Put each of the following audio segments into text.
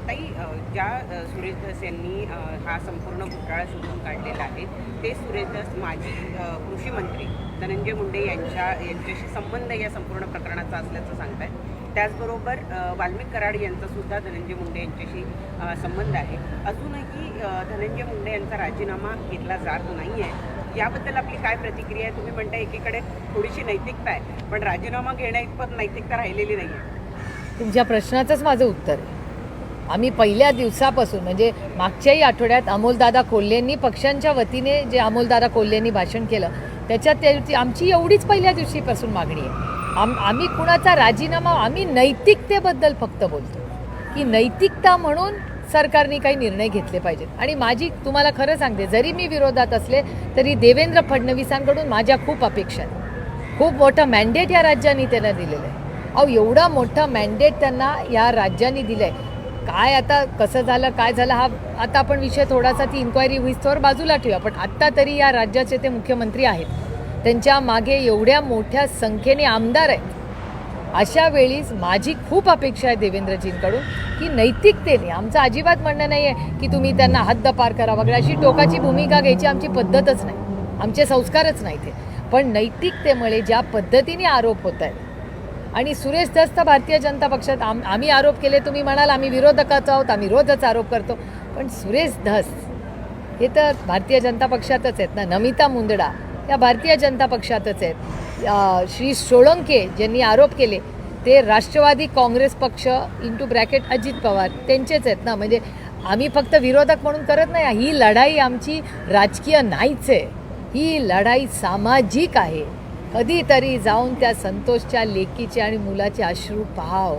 ताई ज्या अ, सुरेश यांनी हा संपूर्ण घोटाळा शोधून काढलेला आहे ते सुरेश धस माजी कृषी मंत्री धनंजय मुंडे यांच्या यांच्याशी संबंध या संपूर्ण प्रकरणाचा असल्याचं सांगताय त्याचबरोबर वाल्मिक कराड यांचा सुद्धा धनंजय मुंडे यांच्याशी संबंध आहे. अजूनही धनंजय मुंडे यांचा राजीनामा घेतला जात नाही आहे याबद्दल आपली काय प्रतिक्रिया आहे? तुम्ही म्हणता एकीकडे थोडीशी नैतिकता आहे पण राजीनामा घेण्या इतपत नैतिकता राहिलेली नाही आहे तुमच्या प्रश्नाचंच माझं उत्तर आहे. आम्ही पहिल्या दिवसापासून म्हणजे मागच्याही आठवड्यात अमोलदादा कोल्हेंनी पक्षांच्या वतीने जे अमोलदादा कोल्हेंनी भाषण केलं त्याच्यात त्याची आमची एवढीच पहिल्या दिवशीपासून मागणी आहे. आम आम्ही कुणाचा राजीनामा आम्ही नैतिकतेबद्दल फक्त बोलतो. की नैतिकता म्हणून सरकारने काही निर्णय घेतले पाहिजेत. आणि माझी तुम्हाला खरं सांगते जरी मी विरोधात असले तरी देवेंद्र फडणवीसांकडून माझ्या खूप अपेक्षा आहेत. खूप मोठं मॅन्डेट या राज्यांनी त्यांना दिलेलं आहे. अहो एवढा मोठा मॅन्डेट त्यांना या राज्यांनी दिलं आहे काय आता कसं झालं काय झालं हा आता आपण विषय थोडासा ती इन्क्वायरी होईस्तोवर बाजूला ठेवूया. पण आत्ता तरी या राज्याचे ते मुख्यमंत्री आहेत. त्यांच्या मागे एवढ्या मोठ्या संख्येने आमदार आहेत. अशा वेळीच माझी खूप अपेक्षा आहे देवेंद्रजींकडून की नैतिकतेने आमचं अजिबात म्हणणं नाही आहे की तुम्ही त्यांना हद्दपार करा वगैरे अशी टोकाची भूमिका घ्यायची आमची पद्धतच नाही. आमचे संस्कारच नाही ते. पण नैतिकतेमुळे ज्या पद्धतीने आरोप होत आहेत आणि सुरेश दस्त भारतीय जनता पक्षात आम आम्ही आरोप केले तुम्ही म्हणाल आम्ही विरोधकाच आहोत आम्ही रोजच आरोप करतो. पण सुरेश धस हे तर भारतीय जनता पक्षातच आहेत ना? नमिता मुंदडा या भारतीय जनता पक्षातच आहेत. श्री सोळंके ज्यांनी आरोप केले ते राष्ट्रवादी काँग्रेस पक्ष इंटू ब्रॅकेट अजित पवार त्यांचेच आहेत ना? म्हणजे आम्ही फक्त विरोधक म्हणून करत नाही ही लढाई आमची राजकीय नाहीच आहे. ही लढाई सामाजिक आहे. कधीतरी जाऊन त्या संतोषच्या लेकीचे आणि मुलाचे अश्रू पाहाव.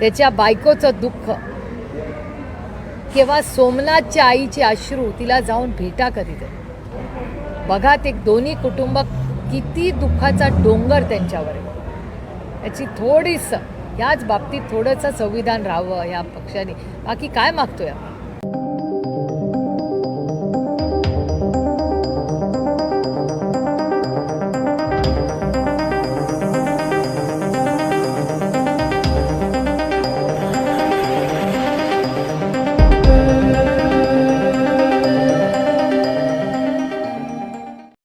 त्याच्या बायकोचं दुःख. किंवा सोमनाथच्या आईचे अश्रू तिला जाऊन भेटा कधीतरी बघा ते दोन्ही कुटुंब किती दुःखाचा डोंगर त्यांच्यावर आहे. याची थोडीसं याच बाबतीत थोडंसं संविधान राहावं या पक्षाने. बाकी काय मागतोय आपण?